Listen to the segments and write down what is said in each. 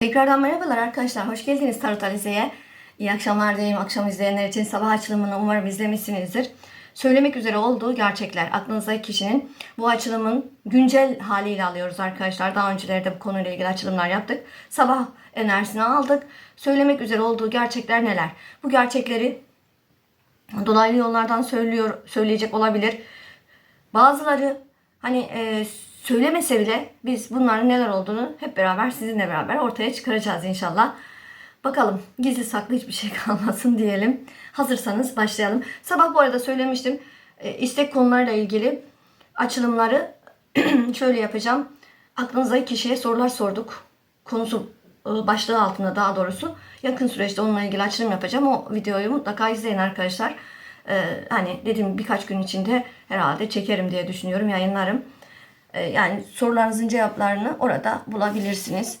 Tekrardan merhabalar arkadaşlar. Hoş geldiniz Tarot Alize'ye. İyi akşamlar diyeyim. Akşam izleyenler için sabah açılımını umarım izlemişsinizdir. Söylemek üzere olduğu gerçekler. Aklınızdaki kişinin bu açılımın güncel haliyle alıyoruz arkadaşlar. Daha öncelerde bu konuyla ilgili açılımlar yaptık. Sabah enerjisini aldık. Söylemek üzere olduğu gerçekler neler? Bu gerçekleri dolaylı yollardan söylüyor, söyleyecek olabilir. Bazıları hani e, söylemese bile biz bunların neler olduğunu hep beraber sizinle beraber ortaya çıkaracağız inşallah. Bakalım gizli saklı hiçbir şey kalmasın diyelim. Hazırsanız başlayalım. Sabah bu arada söylemiştim. E, istek konularla ilgili açılımları şöyle yapacağım. Aklınızdaki kişiye sorular sorduk. Konusu e, başlığı altında daha doğrusu yakın süreçte onunla ilgili açılım yapacağım. O videoyu mutlaka izleyin arkadaşlar. Ee, hani dediğim birkaç gün içinde herhalde çekerim diye düşünüyorum, yayınlarım. Ee, yani sorularınızın cevaplarını orada bulabilirsiniz.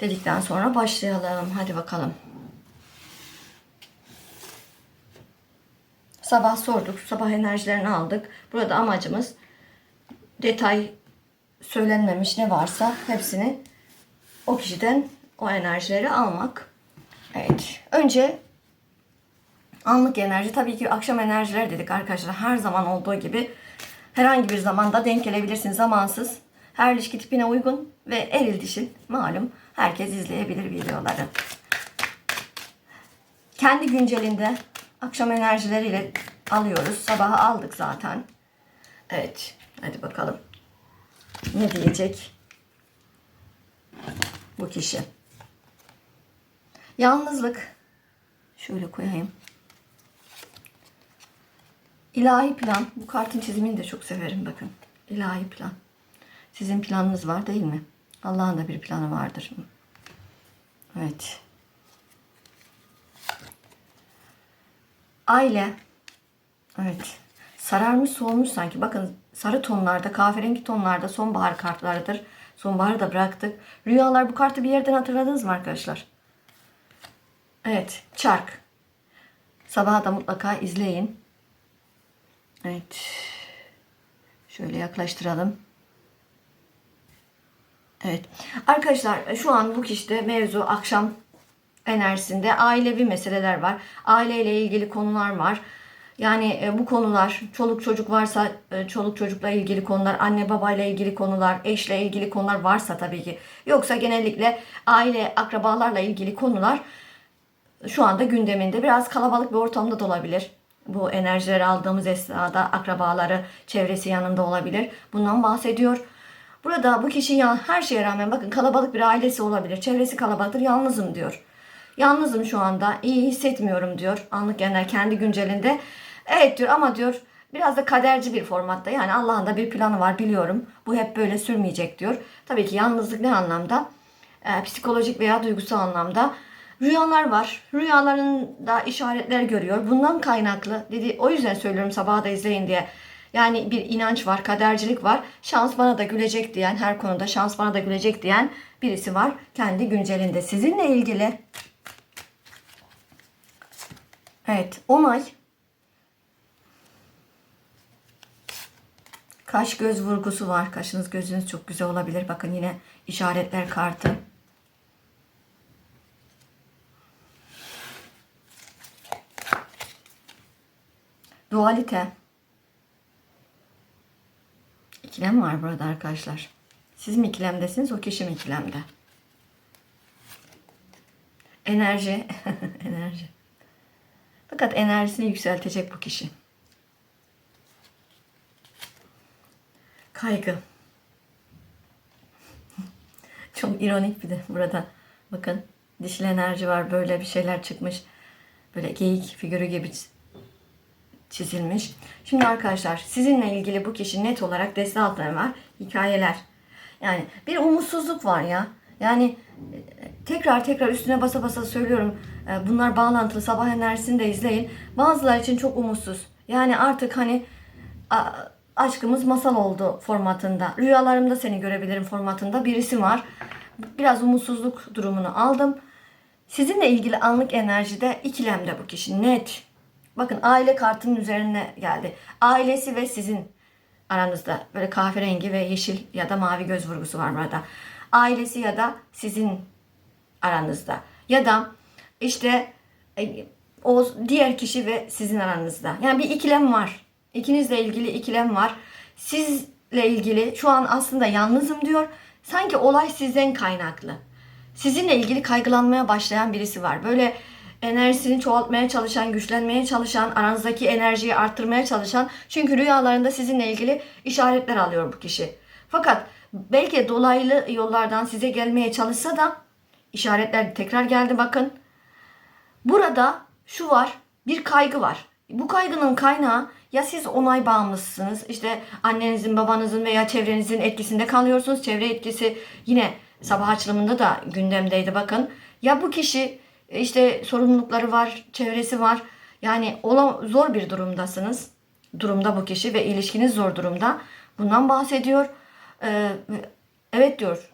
Dedikten sonra başlayalım. Hadi bakalım. Sabah sorduk, sabah enerjilerini aldık. Burada amacımız detay söylenmemiş ne varsa hepsini o kişiden o enerjileri almak. Evet. Önce Anlık enerji tabii ki akşam enerjiler dedik arkadaşlar. Her zaman olduğu gibi herhangi bir zamanda denk gelebilirsiniz. Zamansız, her ilişki tipine uygun ve eril dişil malum herkes izleyebilir videoları. Kendi güncelinde akşam enerjileriyle alıyoruz. Sabaha aldık zaten. Evet. Hadi bakalım. Ne diyecek bu kişi? Yalnızlık. Şöyle koyayım. İlahi plan. Bu kartın çizimini de çok severim bakın. İlahi plan. Sizin planınız var değil mi? Allah'ın da bir planı vardır. Evet. Aile. Evet. Sararmış solmuş sanki. Bakın sarı tonlarda, kahverengi tonlarda sonbahar kartlarıdır. Sonbaharı da bıraktık. Rüyalar bu kartı bir yerden hatırladınız mı arkadaşlar? Evet. Çark. Sabaha da mutlaka izleyin. Evet. Şöyle yaklaştıralım. Evet. Arkadaşlar şu an bu kişide mevzu akşam enerjisinde ailevi meseleler var. Aileyle ilgili konular var. Yani e, bu konular çoluk çocuk varsa e, çoluk çocukla ilgili konular, anne babayla ilgili konular, eşle ilgili konular varsa tabii ki. Yoksa genellikle aile, akrabalarla ilgili konular şu anda gündeminde. Biraz kalabalık bir ortamda da olabilir bu enerjileri aldığımız esnada akrabaları, çevresi yanında olabilir. Bundan bahsediyor. Burada bu kişi ya her şeye rağmen bakın kalabalık bir ailesi olabilir. Çevresi kalabalıktır. Yalnızım diyor. Yalnızım şu anda. iyi hissetmiyorum diyor. Anlık genel kendi güncelinde. Evet diyor ama diyor biraz da kaderci bir formatta. Yani Allah'ın da bir planı var biliyorum. Bu hep böyle sürmeyecek diyor. Tabii ki yalnızlık ne anlamda? Ee, psikolojik veya duygusal anlamda. Rüyalar var. Rüyalarında işaretler görüyor. Bundan kaynaklı dedi. O yüzden söylüyorum sabaha da izleyin diye. Yani bir inanç var, kadercilik var. Şans bana da gülecek diyen, her konuda şans bana da gülecek diyen birisi var. Kendi güncelinde. Sizinle ilgili. Evet, onay. Kaş göz vurgusu var. Kaşınız gözünüz çok güzel olabilir. Bakın yine işaretler kartı. Dualite. İkilem var burada arkadaşlar. Siz mi ikilemdesiniz, o kişi mi ikilemde? Enerji. enerji. Fakat enerjisini yükseltecek bu kişi. Kaygı. Çok ironik bir de burada. Bakın dişil enerji var. Böyle bir şeyler çıkmış. Böyle geyik figürü gibi çizilmiş. Şimdi arkadaşlar sizinle ilgili bu kişi net olarak deste altları var. Hikayeler. Yani bir umutsuzluk var ya. Yani e, tekrar tekrar üstüne basa basa söylüyorum. E, Bunlar bağlantılı sabah enerjisini de izleyin. Bazılar için çok umutsuz. Yani artık hani aşkımız masal oldu formatında. Rüyalarımda seni görebilirim formatında birisi var. Biraz umutsuzluk durumunu aldım. Sizinle ilgili anlık enerjide ikilemde bu kişi net. Bakın aile kartının üzerine geldi. Ailesi ve sizin aranızda böyle kahverengi ve yeşil ya da mavi göz vurgusu var burada. Ailesi ya da sizin aranızda. Ya da işte e, o diğer kişi ve sizin aranızda. Yani bir ikilem var. İkinizle ilgili ikilem var. Sizle ilgili şu an aslında yalnızım diyor. Sanki olay sizden kaynaklı. Sizinle ilgili kaygılanmaya başlayan birisi var. Böyle enerjisini çoğaltmaya çalışan, güçlenmeye çalışan, aranızdaki enerjiyi arttırmaya çalışan. Çünkü rüyalarında sizinle ilgili işaretler alıyor bu kişi. Fakat belki dolaylı yollardan size gelmeye çalışsa da işaretler tekrar geldi bakın. Burada şu var, bir kaygı var. Bu kaygının kaynağı ya siz onay bağımlısınız, işte annenizin, babanızın veya çevrenizin etkisinde kalıyorsunuz. Çevre etkisi yine sabah açılımında da gündemdeydi bakın. Ya bu kişi işte sorumlulukları var, çevresi var. Yani ola, zor bir durumdasınız. Durumda bu kişi ve ilişkiniz zor durumda. Bundan bahsediyor. Ee, evet diyor.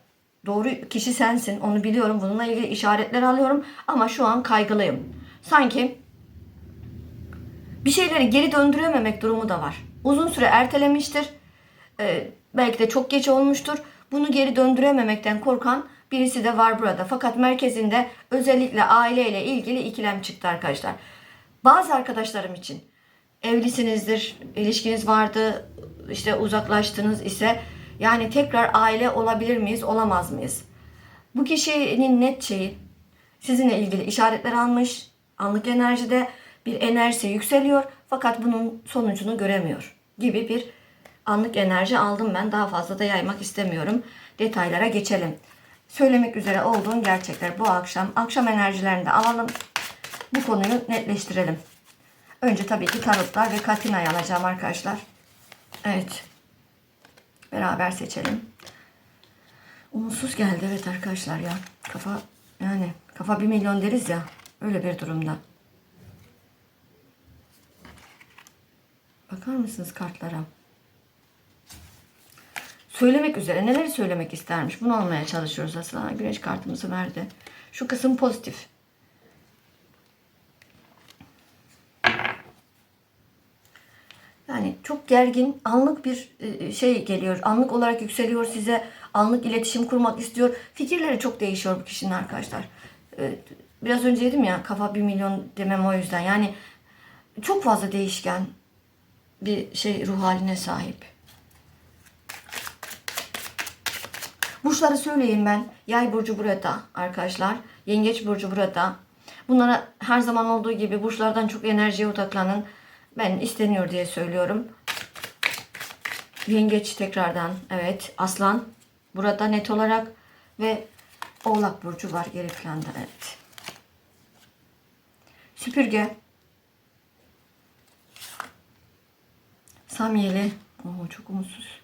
Doğru kişi sensin. Onu biliyorum. Bununla ilgili işaretler alıyorum. Ama şu an kaygılıyım. Sanki bir şeyleri geri döndürememek durumu da var. Uzun süre ertelemiştir. Ee, belki de çok geç olmuştur. Bunu geri döndürememekten korkan birisi de var burada. Fakat merkezinde özellikle aileyle ilgili ikilem çıktı arkadaşlar. Bazı arkadaşlarım için evlisinizdir, ilişkiniz vardı, işte uzaklaştınız ise yani tekrar aile olabilir miyiz, olamaz mıyız? Bu kişinin net şeyi sizinle ilgili işaretler almış, anlık enerjide bir enerjisi yükseliyor fakat bunun sonucunu göremiyor gibi bir anlık enerji aldım ben. Daha fazla da yaymak istemiyorum. Detaylara geçelim. Söylemek üzere olduğum gerçekler bu akşam. Akşam enerjilerini de alalım. Bu konuyu netleştirelim. Önce tabii ki tarotlar ve katinayı alacağım arkadaşlar. Evet. Beraber seçelim. Umutsuz geldi evet arkadaşlar ya. Kafa yani kafa bir milyon deriz ya. Öyle bir durumda. Bakar mısınız kartlara? Söylemek üzere neleri söylemek istermiş? Bunu almaya çalışıyoruz aslında. Güneş kartımızı verdi. Şu kısım pozitif. Yani çok gergin, anlık bir e, şey geliyor. Anlık olarak yükseliyor size. Anlık iletişim kurmak istiyor. Fikirleri çok değişiyor bu kişinin arkadaşlar. E, Biraz önce dedim ya kafa bir milyon demem o yüzden. Yani çok fazla değişken bir şey ruh haline sahip. Burçları söyleyeyim ben. Yay burcu burada arkadaşlar. Yengeç burcu burada. Bunlara her zaman olduğu gibi burçlardan çok enerjiye odaklanın. Ben isteniyor diye söylüyorum. Yengeç tekrardan. Evet. Aslan burada net olarak ve Oğlak burcu var geri planda. Evet. Süpürge. Samyeli. Oo, çok umutsuz.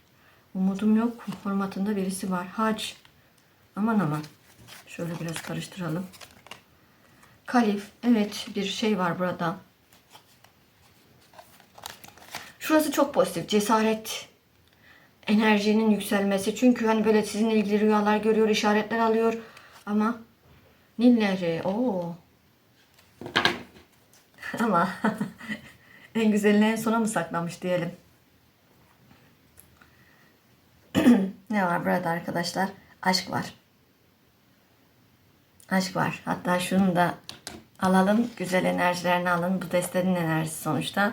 Umudum yok. Formatında birisi var. Hac. Aman aman. Şöyle biraz karıştıralım. Kalif. Evet bir şey var burada. Şurası çok pozitif. Cesaret. Enerjinin yükselmesi. Çünkü hani böyle sizinle ilgili rüyalar görüyor, işaretler alıyor. Ama Nilleri. Oo. Ama en güzelini en sona mı saklamış diyelim. Ne var burada arkadaşlar? Aşk var. Aşk var. Hatta şunu da alalım. Güzel enerjilerini alın. Bu destenin enerjisi sonuçta.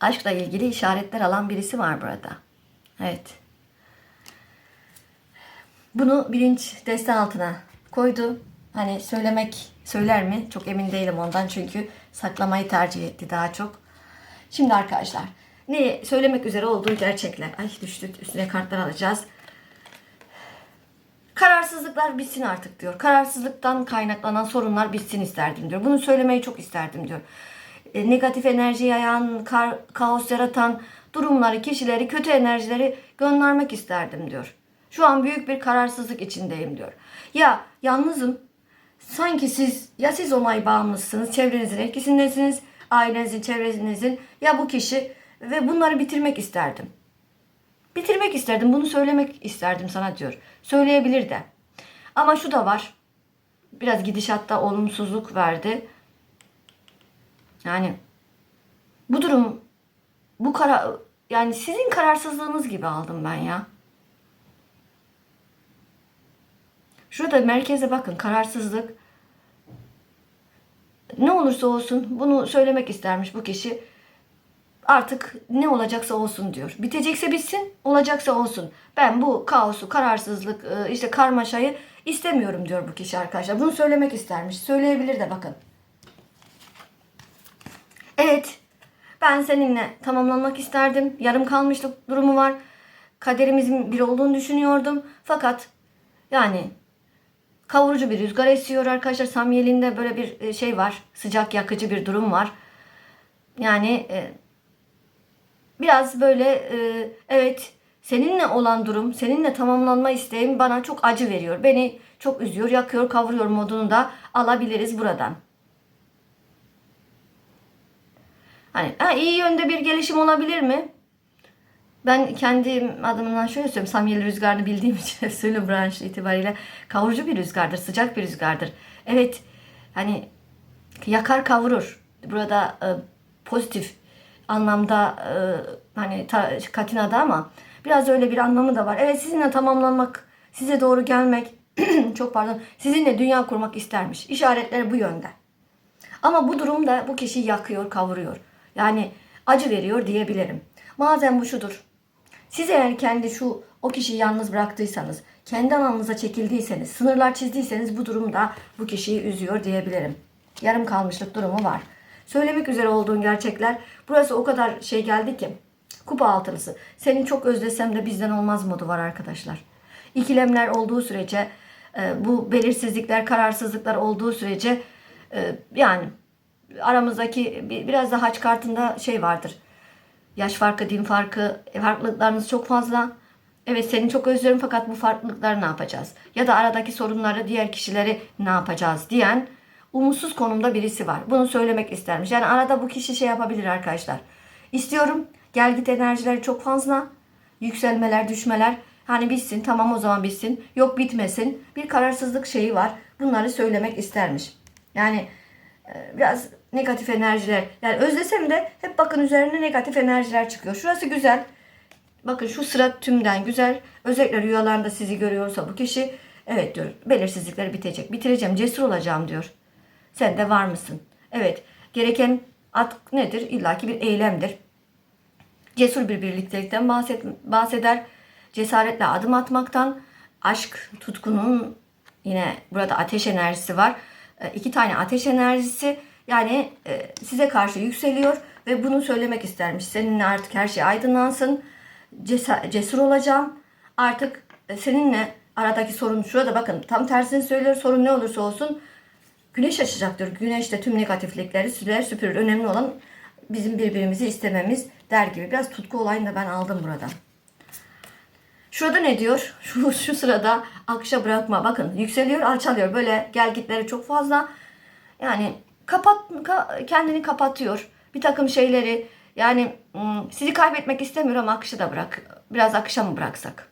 Aşkla ilgili işaretler alan birisi var burada. Evet. Bunu bilinç deste altına koydu. Hani söylemek söyler mi? Çok emin değilim ondan çünkü saklamayı tercih etti daha çok. Şimdi arkadaşlar ne söylemek üzere olduğu gerçekler. Ay düştük üstüne kartlar alacağız. Kararsızlıklar bitsin artık diyor. Kararsızlıktan kaynaklanan sorunlar bitsin isterdim diyor. Bunu söylemeyi çok isterdim diyor. E, negatif enerji yayan, kar, kaos yaratan durumları, kişileri, kötü enerjileri göndermek isterdim diyor. Şu an büyük bir kararsızlık içindeyim diyor. Ya yalnızım. Sanki siz ya siz onay bağımlısınız, çevrenizin etkisindesiniz, ailenizin, çevrenizin ya bu kişi ve bunları bitirmek isterdim. Bitirmek isterdim, bunu söylemek isterdim sana diyor. Söyleyebilir de. Ama şu da var. Biraz gidişatta olumsuzluk verdi. Yani bu durum bu kara yani sizin kararsızlığınız gibi aldım ben ya. Şurada merkeze bakın kararsızlık. Ne olursa olsun bunu söylemek istermiş bu kişi. Artık ne olacaksa olsun diyor. Bitecekse bitsin, olacaksa olsun. Ben bu kaosu, kararsızlık, e, işte karmaşayı istemiyorum diyor bu kişi arkadaşlar. Bunu söylemek istermiş. Söyleyebilir de bakın. Evet, ben seninle tamamlanmak isterdim. Yarım kalmışlık durumu var. Kaderimizin bir olduğunu düşünüyordum. Fakat yani kavurucu bir rüzgar esiyor arkadaşlar. Samyeli'nde böyle bir e, şey var. Sıcak yakıcı bir durum var. Yani e, biraz böyle e, evet seninle olan durum, seninle tamamlanma isteğim bana çok acı veriyor. Beni çok üzüyor, yakıyor, kavuruyor modunu da alabiliriz buradan. Hani ha, iyi yönde bir gelişim olabilir mi? Ben kendi adımdan şöyle söyleyeyim. Samyeli rüzgarını bildiğim için söyle branş itibariyle kavurucu bir rüzgardır, sıcak bir rüzgardır. Evet, hani yakar kavurur. Burada e, pozitif anlamda e, hani ta, katinada ama biraz öyle bir anlamı da var. Evet sizinle tamamlanmak, size doğru gelmek, çok pardon, sizinle dünya kurmak istermiş. İşaretler bu yönde. Ama bu durumda bu kişiyi yakıyor, kavuruyor. Yani acı veriyor diyebilirim. Bazen bu şudur. Siz eğer kendi şu o kişiyi yalnız bıraktıysanız, kendi alanınıza çekildiyseniz, sınırlar çizdiyseniz bu durumda bu kişiyi üzüyor diyebilirim. Yarım kalmışlık durumu var. Söylemek üzere olduğun gerçekler burası o kadar şey geldi ki. Kupa altılısı. Senin çok özlesem de bizden olmaz modu var arkadaşlar. İkilemler olduğu sürece, e, bu belirsizlikler, kararsızlıklar olduğu sürece e, yani aramızdaki bir- biraz da haç kartında şey vardır. Yaş farkı, din farkı, e, farklılıklarınız çok fazla. Evet seni çok özlüyorum fakat bu farklılıkları ne yapacağız? Ya da aradaki sorunları, diğer kişileri ne yapacağız diyen umutsuz konumda birisi var. Bunu söylemek istermiş. Yani arada bu kişi şey yapabilir arkadaşlar. İstiyorum. Gel git enerjileri çok fazla. Yükselmeler, düşmeler. Hani bitsin tamam o zaman bitsin. Yok bitmesin. Bir kararsızlık şeyi var. Bunları söylemek istermiş. Yani e, biraz negatif enerjiler. Yani özlesem de hep bakın üzerine negatif enerjiler çıkıyor. Şurası güzel. Bakın şu sıra tümden güzel. Özellikle rüyalarında sizi görüyorsa bu kişi evet diyor belirsizlikleri bitecek. Bitireceğim cesur olacağım diyor. Sen de var mısın? Evet gereken at nedir? İlla ki bir eylemdir. Cesur bir birliktelikten bahset, bahseder. Cesaretle adım atmaktan, aşk tutkunun yine burada ateş enerjisi var. E, iki tane ateş enerjisi yani e, size karşı yükseliyor ve bunu söylemek istermiş. Seninle artık her şey aydınlansın. Cesa- cesur olacağım. Artık e, seninle aradaki sorun şurada bakın tam tersini söylüyor. Sorun ne olursa olsun güneş açacaktır. Güneş de tüm negatiflikleri sürer süpürür. Önemli olan bizim birbirimizi istememiz der gibi. Biraz tutku olayını da ben aldım buradan. Şurada ne diyor? Şu, şu sırada akışa bırakma. Bakın yükseliyor, alçalıyor. Böyle gelgitleri çok fazla. Yani kapat ka- kendini kapatıyor. Bir takım şeyleri yani ım, sizi kaybetmek istemiyor ama akışı da bırak. Biraz akışa mı bıraksak?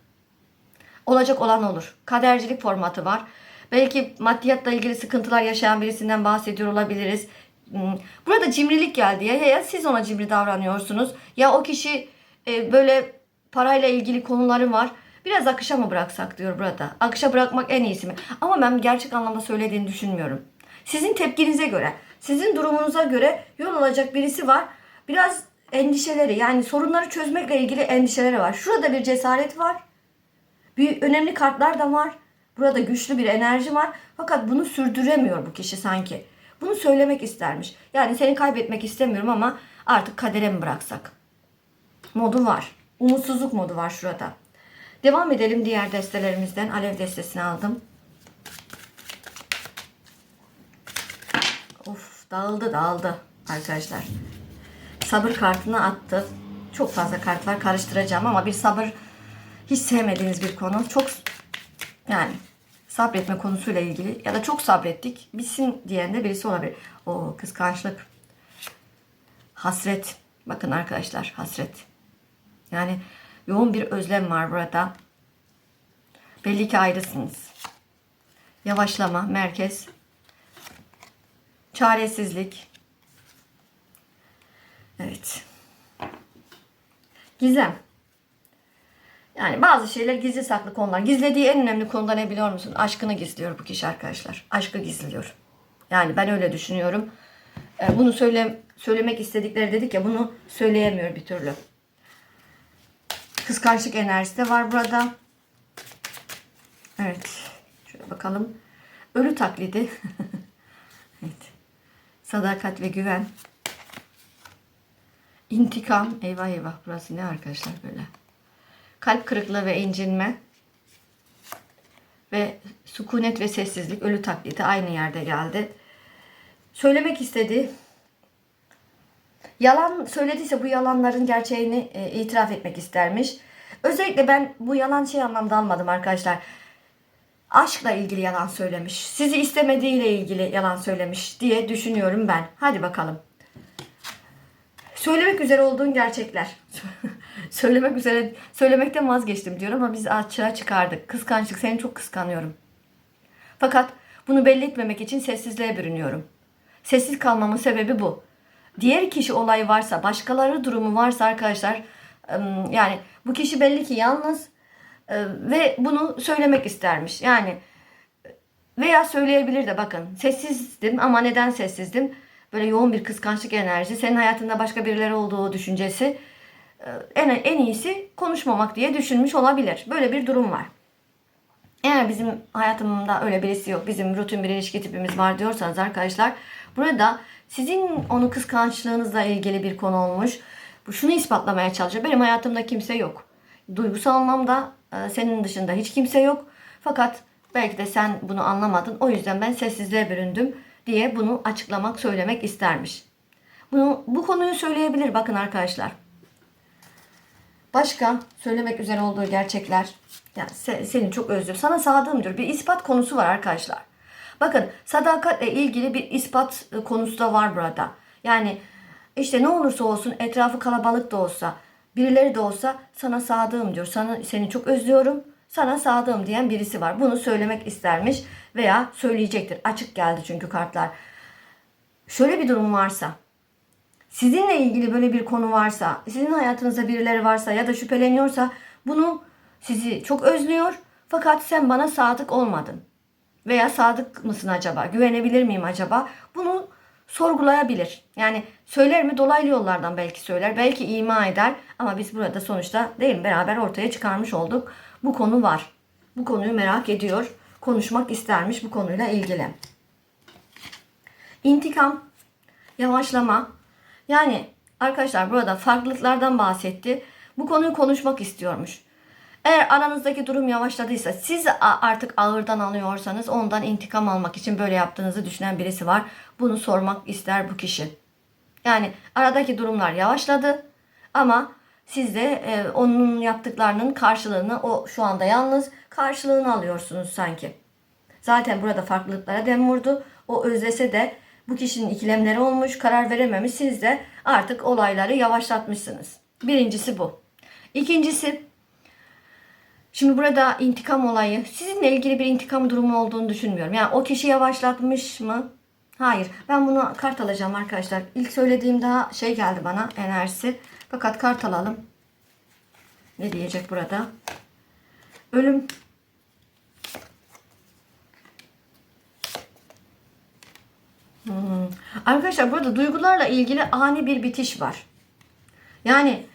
Olacak olan olur. Kadercilik formatı var. Belki maddiyatla ilgili sıkıntılar yaşayan birisinden bahsediyor olabiliriz. Hmm, Burada cimrilik geldi ya. Ya siz ona cimri davranıyorsunuz ya o kişi e, böyle parayla ilgili konuları var. Biraz akışa mı bıraksak diyor burada. Akışa bırakmak en iyisi mi? Ama ben gerçek anlamda söylediğini düşünmüyorum. Sizin tepkinize göre, sizin durumunuza göre yol alacak birisi var. Biraz endişeleri yani sorunları çözmekle ilgili endişeleri var. Şurada bir cesaret var. Bir önemli kartlar da var. Burada güçlü bir enerji var. Fakat bunu sürdüremiyor bu kişi sanki. Bunu söylemek istermiş. Yani seni kaybetmek istemiyorum ama artık kadere mi bıraksak? Modu var. Umutsuzluk modu var şurada. Devam edelim diğer destelerimizden. Alev destesini aldım. Of dağıldı dağıldı arkadaşlar. Sabır kartını attı. Çok fazla kart var karıştıracağım ama bir sabır hiç sevmediğiniz bir konu. Çok yani sabretme konusuyla ilgili ya da çok sabrettik bitsin diyen de birisi olabilir. O kıskançlık. Hasret. Bakın arkadaşlar hasret. Yani yoğun bir özlem var burada. Belli ki ayrısınız. Yavaşlama, merkez. Çaresizlik. Evet. Gizem. Yani bazı şeyler gizli saklı konular. Gizlediği en önemli konuda ne biliyor musun? Aşkını gizliyor bu kişi arkadaşlar. Aşkı gizliyor. Yani ben öyle düşünüyorum. Ee, Bunu söyle, söylemek istedikleri dedik ya bunu söyleyemiyor bir türlü. Kıskançlık enerjisi de var burada. Evet. Şöyle bakalım. Ölü taklidi. evet. Sadakat ve güven. İntikam. Eyvah eyvah. Burası ne arkadaşlar böyle. Kalp kırıklığı ve incinme. Ve sükunet ve sessizlik. Ölü taklidi aynı yerde geldi. Söylemek istedi. Yalan söylediyse bu yalanların gerçeğini e, itiraf etmek istermiş. Özellikle ben bu yalan şey anlamda almadım arkadaşlar. Aşkla ilgili yalan söylemiş. Sizi istemediğiyle ilgili yalan söylemiş diye düşünüyorum ben. Hadi bakalım. Söylemek üzere olduğun gerçekler. Söylemek üzere, söylemekten vazgeçtim diyor ama biz açığa çıkardık. Kıskançlık, seni çok kıskanıyorum. Fakat bunu belli etmemek için sessizliğe bürünüyorum. Sessiz kalmamın sebebi bu. Diğer kişi olayı varsa, başkaları durumu varsa arkadaşlar, yani bu kişi belli ki yalnız e, ve bunu söylemek istermiş. Yani veya söyleyebilir de bakın sessizdim ama neden sessizdim? Böyle yoğun bir kıskançlık enerjisi, senin hayatında başka birileri olduğu düşüncesi en, en iyisi konuşmamak diye düşünmüş olabilir. Böyle bir durum var. Eğer bizim hayatımda öyle birisi yok, bizim rutin bir ilişki tipimiz var diyorsanız arkadaşlar burada sizin onu kıskançlığınızla ilgili bir konu olmuş. Bu şunu ispatlamaya çalışıyor. Benim hayatımda kimse yok. Duygusal anlamda e, senin dışında hiç kimse yok. Fakat belki de sen bunu anlamadın. O yüzden ben sessizliğe büründüm diye bunu açıklamak, söylemek istermiş. Bunu bu konuyu söyleyebilir bakın arkadaşlar. Başka söylemek üzere olduğu gerçekler. Yani se- seni çok özlüyorum. Sana sadığım diyor. Bir ispat konusu var arkadaşlar. Bakın sadakatle ilgili bir ispat e, konusu da var burada. Yani işte ne olursa olsun etrafı kalabalık da olsa birileri de olsa sana sadığım diyor. Sana seni çok özlüyorum. Sana sadığım diyen birisi var. Bunu söylemek istermiş veya söyleyecektir. Açık geldi çünkü kartlar. Şöyle bir durum varsa sizinle ilgili böyle bir konu varsa, sizin hayatınızda birileri varsa ya da şüpheleniyorsa bunu sizi çok özlüyor fakat sen bana sadık olmadın. Veya sadık mısın acaba? Güvenebilir miyim acaba? Bunu sorgulayabilir. Yani söyler mi? Dolaylı yollardan belki söyler. Belki ima eder. Ama biz burada sonuçta değil mi? Beraber ortaya çıkarmış olduk. Bu konu var. Bu konuyu merak ediyor. Konuşmak istermiş bu konuyla ilgili. İntikam, yavaşlama. Yani arkadaşlar burada farklılıklardan bahsetti. Bu konuyu konuşmak istiyormuş. Eğer aranızdaki durum yavaşladıysa siz artık ağırdan alıyorsanız ondan intikam almak için böyle yaptığınızı düşünen birisi var. Bunu sormak ister bu kişi. Yani aradaki durumlar yavaşladı ama siz de e, onun yaptıklarının karşılığını o şu anda yalnız karşılığını alıyorsunuz sanki. Zaten burada farklılıklara dem vurdu. O özlese de bu kişinin ikilemleri olmuş, karar verememiş. Siz de artık olayları yavaşlatmışsınız. Birincisi bu. İkincisi, şimdi burada intikam olayı, sizinle ilgili bir intikam durumu olduğunu düşünmüyorum. Yani o kişi yavaşlatmış mı? Hayır. Ben bunu kart alacağım arkadaşlar. İlk söylediğim daha şey geldi bana enerjisi. Fakat kart alalım. Ne diyecek burada? Ölüm Arkadaşlar burada duygularla ilgili ani bir bitiş var. Yani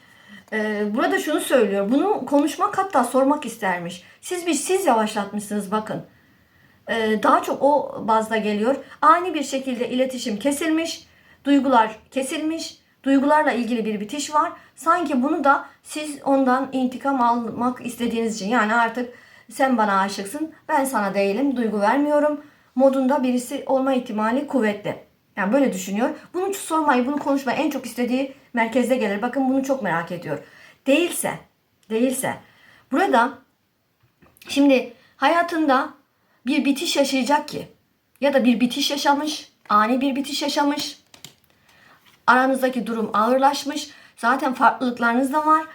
e, burada şunu söylüyor. Bunu konuşmak hatta sormak istermiş. Siz bir siz yavaşlatmışsınız bakın. E, daha çok o bazda geliyor. Ani bir şekilde iletişim kesilmiş. Duygular kesilmiş. Duygularla ilgili bir bitiş var. Sanki bunu da siz ondan intikam almak istediğiniz için yani artık sen bana aşıksın ben sana değilim duygu vermiyorum modunda birisi olma ihtimali kuvvetli. Yani böyle düşünüyor. Bunu sormayı, bunu konuşmayı en çok istediği merkezde gelir. Bakın bunu çok merak ediyor. Değilse, değilse burada şimdi hayatında bir bitiş yaşayacak ki ya da bir bitiş yaşamış, ani bir bitiş yaşamış. Aranızdaki durum ağırlaşmış. Zaten farklılıklarınız da var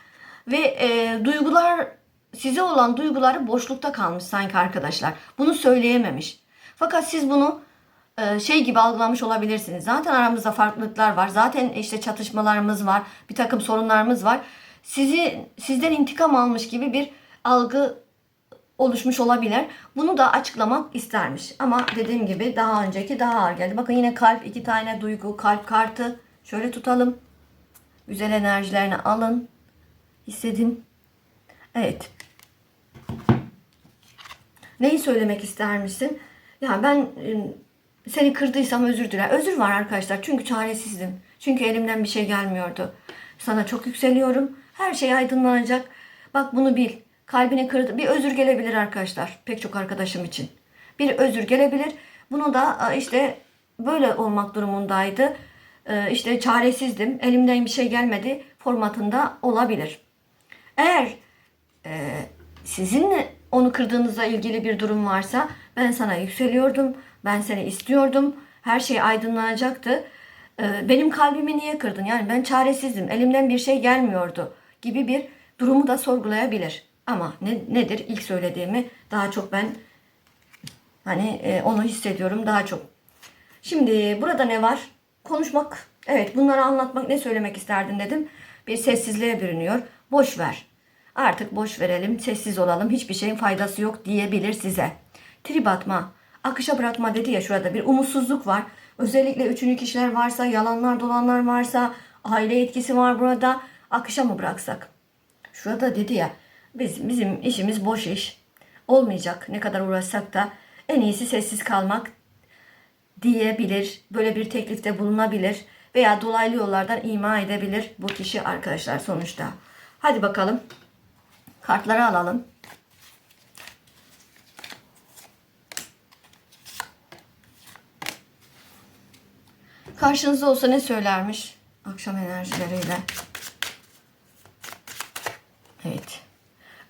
ve e, duygular size olan duyguları boşlukta kalmış sanki arkadaşlar. Bunu söyleyememiş. Fakat siz bunu e, şey gibi algılamış olabilirsiniz. Zaten aramızda farklılıklar var. Zaten işte çatışmalarımız var. Bir takım sorunlarımız var. Sizi sizden intikam almış gibi bir algı oluşmuş olabilir. Bunu da açıklamak istermiş. Ama dediğim gibi daha önceki daha ağır geldi. Bakın yine kalp iki tane duygu kalp kartı. Şöyle tutalım. Güzel enerjilerini alın. Hissedin. Evet. Neyi söylemek ister misin? Ya ben e, seni kırdıysam özür diler. Özür var arkadaşlar. Çünkü çaresizdim. Çünkü elimden bir şey gelmiyordu. Sana çok yükseliyorum. Her şey aydınlanacak. Bak bunu bil. Kalbini kırdı. Bir özür gelebilir arkadaşlar. Pek çok arkadaşım için. Bir özür gelebilir. Bunu da e, işte böyle olmak durumundaydı. İşte çaresizdim. Elimden bir şey gelmedi formatında olabilir. Eğer e, sizinle onu kırdığınızla ilgili bir durum varsa ben sana yükseliyordum. Ben seni istiyordum. Her şey aydınlanacaktı. E, benim kalbimi niye kırdın? Yani ben çaresizdim. Elimden bir şey gelmiyordu gibi bir durumu da sorgulayabilir. Ama ne, nedir? İlk söylediğimi daha çok ben hani e, onu hissediyorum daha çok. Şimdi burada ne var? Konuşmak. Evet bunları anlatmak ne söylemek isterdin dedim. Bir sessizliğe bürünüyor. Boş ver. Artık boş verelim, sessiz olalım. Hiçbir şeyin faydası yok diyebilir size. Trip atma, akışa bırakma dedi ya şurada bir umutsuzluk var. Özellikle üçüncü kişiler varsa, yalanlar dolanlar varsa, aile etkisi var burada. Akışa mı bıraksak? Şurada dedi ya biz, bizim işimiz boş iş. Olmayacak ne kadar uğraşsak da en iyisi sessiz kalmak diyebilir. Böyle bir teklifte bulunabilir. Veya dolaylı yollardan ima edebilir bu kişi arkadaşlar sonuçta. Hadi bakalım. Kartları alalım. Karşınızda olsa ne söylermiş? Akşam enerjileriyle. Evet.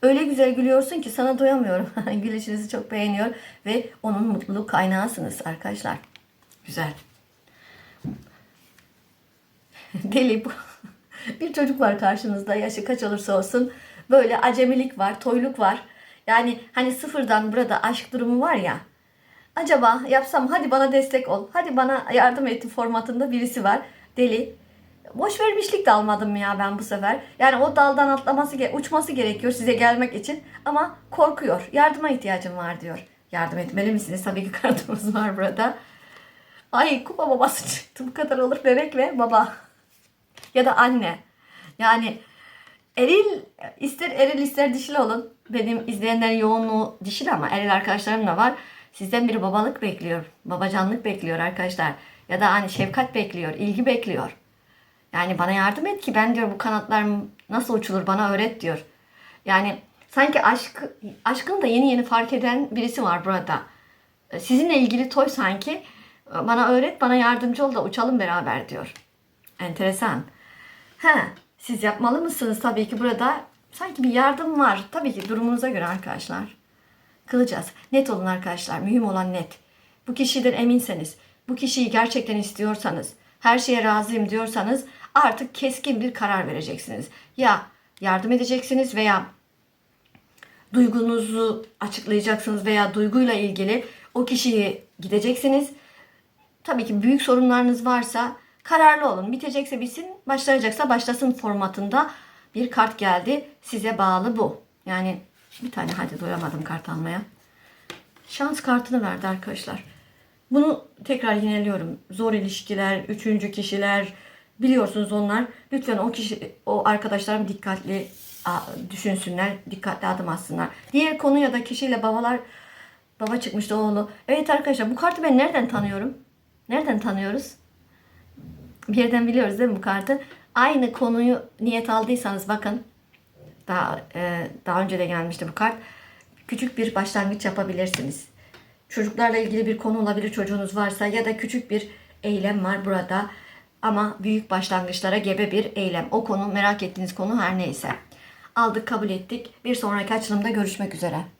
Öyle güzel gülüyorsun ki sana doyamıyorum. Gülüşünüzü çok beğeniyor ve onun mutluluk kaynağısınız arkadaşlar. Güzel. Deli bu. Bir çocuk var karşınızda yaşı kaç olursa olsun. Böyle acemilik var, toyluk var. Yani hani sıfırdan burada aşk durumu var ya. Acaba yapsam hadi bana destek ol. Hadi bana yardım et formatında birisi var. Deli. Boş vermişlik de almadım ya ben bu sefer. Yani o daldan atlaması, uçması gerekiyor size gelmek için. Ama korkuyor. Yardıma ihtiyacım var diyor. Yardım etmeli misiniz? Tabii ki kartımız var burada. Ay kupa babası çıktı. Bu kadar olur bebek ve baba. Ya da anne. Yani eril ister eril ister dişil olun. Benim izleyenlerin yoğunluğu dişil ama eril arkadaşlarım da var. Sizden bir babalık bekliyor. Babacanlık bekliyor arkadaşlar. Ya da hani şefkat bekliyor, ilgi bekliyor. Yani bana yardım et ki ben diyor bu kanatlarım nasıl uçulur bana öğret diyor. Yani sanki aşk aşkını da yeni yeni fark eden birisi var burada. Sizinle ilgili toy sanki bana öğret, bana yardımcı ol da uçalım beraber diyor. Enteresan. He, siz yapmalı mısınız? Tabii ki burada sanki bir yardım var. Tabii ki durumunuza göre arkadaşlar. Kılacağız. Net olun arkadaşlar. Mühim olan net. Bu kişiden eminseniz, bu kişiyi gerçekten istiyorsanız, her şeye razıyım diyorsanız artık keskin bir karar vereceksiniz. Ya yardım edeceksiniz veya duygunuzu açıklayacaksınız veya duyguyla ilgili o kişiyi gideceksiniz. Tabii ki büyük sorunlarınız varsa kararlı olun. Bitecekse bitsin, başlayacaksa başlasın formatında bir kart geldi. Size bağlı bu. Yani bir tane hadi doyamadım kart almaya. Şans kartını verdi arkadaşlar. Bunu tekrar yineliyorum. Zor ilişkiler, üçüncü kişiler biliyorsunuz onlar. Lütfen o kişi, o arkadaşlarım dikkatli düşünsünler, dikkatli adım atsınlar. Diğer konu ya da kişiyle babalar, baba çıkmıştı oğlu. Evet arkadaşlar bu kartı ben nereden tanıyorum? Nereden tanıyoruz? Bir yerden biliyoruz değil mi bu kartı? Aynı konuyu niyet aldıysanız bakın. Daha e, daha önce de gelmişti bu kart. Küçük bir başlangıç yapabilirsiniz. Çocuklarla ilgili bir konu olabilir çocuğunuz varsa ya da küçük bir eylem var burada. Ama büyük başlangıçlara gebe bir eylem. O konu merak ettiğiniz konu her neyse. Aldık kabul ettik. Bir sonraki açılımda görüşmek üzere.